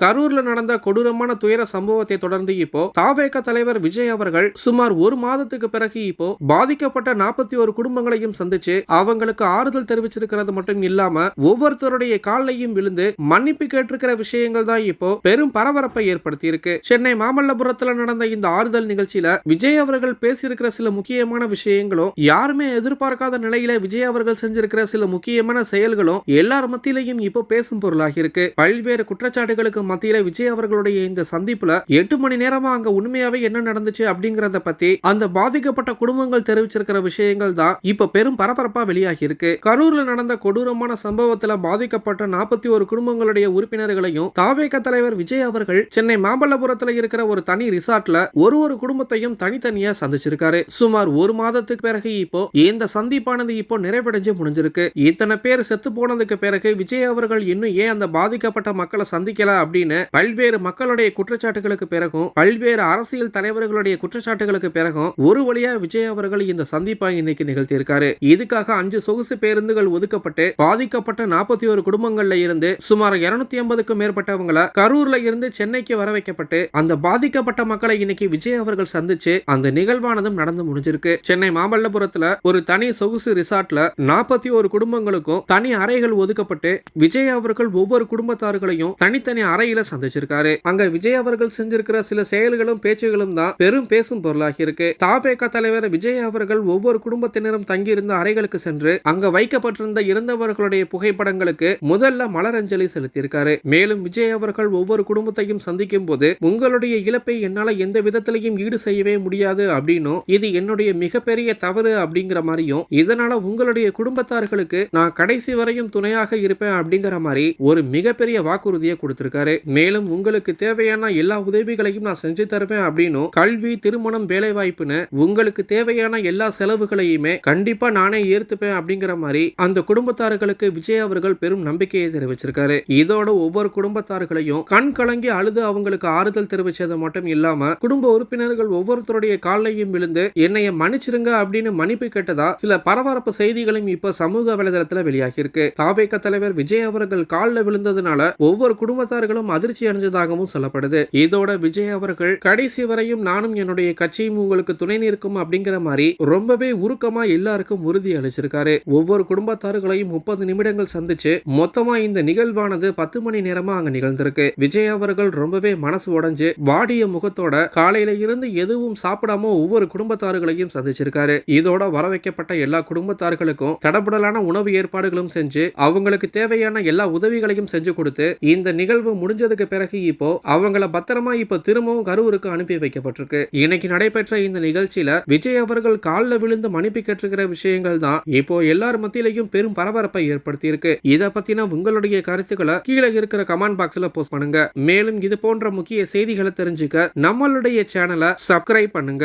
கரூர்ல நடந்த கொடூரமான துயர சம்பவத்தை தொடர்ந்து இப்போ தாவேக தலைவர் விஜய் அவர்கள் சுமார் ஒரு மாதத்துக்கு பிறகு இப்போ பாதிக்கப்பட்ட நாற்பத்தி ஒரு குடும்பங்களையும் சந்திச்சு அவங்களுக்கு ஆறுதல் தெரிவிச்சிருக்கிறது மட்டும் இல்லாம ஒவ்வொருத்தருடைய காலையும் விழுந்து மன்னிப்பு கேட்டிருக்கிற விஷயங்கள் தான் இப்போ பெரும் பரபரப்பை ஏற்படுத்தி இருக்கு சென்னை மாமல்லபுரத்துல நடந்த இந்த ஆறுதல் நிகழ்ச்சியில விஜய் அவர்கள் பேசியிருக்கிற சில முக்கியமான விஷயங்களும் யாருமே எதிர்பார்க்காத நிலையில விஜய் அவர்கள் செஞ்சிருக்கிற சில முக்கியமான செயல்களும் எல்லார் மத்தியிலையும் இப்போ பேசும் பொருளாகி இருக்கு பல்வேறு குற்றச்சாட்டுகளுக்கு மத்தியில விஜய் அவர்களுடைய இந்த சந்திப்புல எட்டு மணி நேரமா அங்க உண்மையாவே என்ன நடந்துச்சு அப்படிங்கறத பத்தி அந்த பாதிக்கப்பட்ட குடும்பங்கள் தெரிவிச்சிருக்கிற விஷயங்கள் தான் இப்ப பெரும் பரபரப்பா வெளியாகி இருக்கு. கரூர்ல நடந்த கொடூரமான சம்பவத்துல பாதிக்கப்பட்ட நாற்பத்தி ஒரு குடும்பங்களுடைய உறுப்பினர்களையும் தாவேக தலைவர் விஜய் அவர்கள் சென்னை மாமல்லபுரத்துல இருக்கிற ஒரு தனி ரிசார்ட்ல ஒரு ஒரு குடும்பத்தையும் தனித்தனியா சந்திச்சிருக்காரு. சுமார் ஒரு மாதத்துக்கு பிறகு இப்போ இந்த சந்திப்பானது இப்போ நிறைவடைஞ்சு முடிஞ்சிருக்கு. இத்தனை பேர் செத்து போனதுக்கு பிறகு விஜய் அவர்கள் இன்னும் ஏன் அந்த பாதிக்கப்பட்ட மக்களை சந்திக்கல அப்படின்னு அப்படின்னு பல்வேறு மக்களுடைய குற்றச்சாட்டுகளுக்கு பிறகும் பல்வேறு அரசியல் தலைவர்களுடைய குற்றச்சாட்டுகளுக்கு பிறகும் ஒரு வழியா விஜய் அவர்கள் இந்த சந்திப்பை இன்னைக்கு நிகழ்த்தியிருக்காரு. இதுக்காக அஞ்சு சொகுசு பேருந்துகள் ஒதுக்கப்பட்டு பாதிக்கப்பட்ட நாற்பத்தி ஒரு குடும்பங்கள்ல இருந்து சுமார் இருநூத்தி ஐம்பதுக்கும் மேற்பட்டவங்கள கரூர்ல இருந்து சென்னைக்கு வர வைக்கப்பட்டு அந்த பாதிக்கப்பட்ட மக்களை இன்னைக்கு விஜய் அவர்கள் சந்திச்சு அந்த நிகழ்வானதும் நடந்து முடிஞ்சிருக்கு. சென்னை மாமல்லபுரத்துல ஒரு தனி சொகுசு ரிசார்ட்ல நாற்பத்தி ஒரு குடும்பங்களுக்கும் தனி அறைகள் ஒதுக்கப்பட்டு விஜய் அவர்கள் ஒவ்வொரு குடும்பத்தார்களையும் தனித்தனி அறை அறையில சந்திச்சிருக்காரு. அங்க விஜய் அவர்கள் செஞ்சிருக்கிற சில செயல்களும் பேச்சுகளும் தான் பெரும் பேசும் பொருளாகி இருக்கு. தாபேக தலைவர் விஜய் அவர்கள் ஒவ்வொரு குடும்பத்தினரும் தங்கியிருந்த அறைகளுக்கு சென்று அங்க வைக்கப்பட்டிருந்த இறந்தவர்களுடைய புகைப்படங்களுக்கு முதல்ல மலரஞ்சலி செலுத்தியிருக்காரு. மேலும் விஜய் அவர்கள் ஒவ்வொரு குடும்பத்தையும் சந்திக்கும் போது உங்களுடைய இழப்பை என்னால எந்த விதத்திலையும் ஈடு செய்யவே முடியாது அப்படின்னும் இது என்னுடைய மிகப்பெரிய தவறு அப்படிங்கிற மாதிரியும் இதனால உங்களுடைய குடும்பத்தார்களுக்கு நான் கடைசி வரையும் துணையாக இருப்பேன் அப்படிங்கிற மாதிரி ஒரு மிகப்பெரிய வாக்குறுதியை கொடுத்திருக்காரு. மேலும் உங்களுக்கு தேவையான எல்லா உதவிகளையும் நான் செஞ்சு தருவேன் அப்படின்னும் கல்வி திருமணம் வேலை வாய்ப்புன்னு உங்களுக்கு தேவையான எல்லா செலவுகளையுமே கண்டிப்பா நானே ஏத்துப்பேன் அப்படிங்கிற மாதிரி அந்த குடும்பத்தார்களுக்கு விஜய் அவர்கள் பெரும் நம்பிக்கையை தெரிவிச்சிருக்காரு. இதோட ஒவ்வொரு குடும்பத்தார்களையும் கண் கலங்கி அழுது அவங்களுக்கு ஆறுதல் தெரிவிச்சது மட்டும் இல்லாம குடும்ப உறுப்பினர்கள் ஒவ்வொருத்தருடைய காலையும் விழுந்து என்னைய மன்னிச்சிருங்க அப்படின்னு மன்னிப்பு கேட்டதா சில பரபரப்பு செய்திகளும் இப்ப சமூக வலைதளத்துல வெளியாகி இருக்கு தாவேக தலைவர் விஜய் அவர்கள் காலில் விழுந்ததுனால ஒவ்வொரு குடும்பத்தார்களும் அதிர்ச்சி அடைஞ்சதாகவும் சொல்லப்படுது. இதோட விஜய் அவர்கள் கடைசி வரையும் நானும் என்னுடைய கட்சியும் உங்களுக்கு துணை நிற்கும் அப்படிங்கிற மாதிரி ரொம்பவே உருக்கமா எல்லாருக்கும் உறுதி அளிச்சிருக்காரு. ஒவ்வொரு குடும்பத்தார்களையும் முப்பது நிமிடங்கள் சந்திச்சு மொத்தமா இந்த நிகழ்வானது பத்து மணி நேரமா அங்க நிகழ்ந்திருக்கு. விஜய் அவர்கள் ரொம்பவே மனசு உடைஞ்சு வாடிய முகத்தோட காலையில இருந்து எதுவும் சாப்பிடாம ஒவ்வொரு குடும்பத்தார்களையும் சந்திச்சிருக்காரு. இதோட வர வைக்கப்பட்ட எல்லா குடும்பத்தார்களுக்கும் தடபுடலான உணவு ஏற்பாடுகளும் செஞ்சு அவங்களுக்கு தேவையான எல்லா உதவிகளையும் செஞ்சு கொடுத்து இந்த நிகழ்வு முடிஞ்சதுக்கு பிறகு இப்போ அவங்கள பத்திரமா இப்போ திரும்பவும் கரூருக்கு அனுப்பி வைக்கப்பட்டிருக்கு. இன்னைக்கு நடைபெற்ற இந்த நிகழ்ச்சியில விஜய் அவர்கள் காலில் விழுந்து மன்னிப்பு கேட்டிருக்கிற விஷயங்கள் தான் இப்போ எல்லார் மத்தியிலையும் பெரும் பரபரப்பை ஏற்படுத்தி இருக்கு இதை பத்தின உங்களுடைய கருத்துக்களை கீழே இருக்கிற கமெண்ட் பாக்ஸ்ல போஸ்ட் பண்ணுங்க. மேலும் இது போன்ற முக்கிய செய்திகளை தெரிஞ்சுக்க நம்மளுடைய சேனலை சப்ஸ்கிரைப் பண்ணுங்க.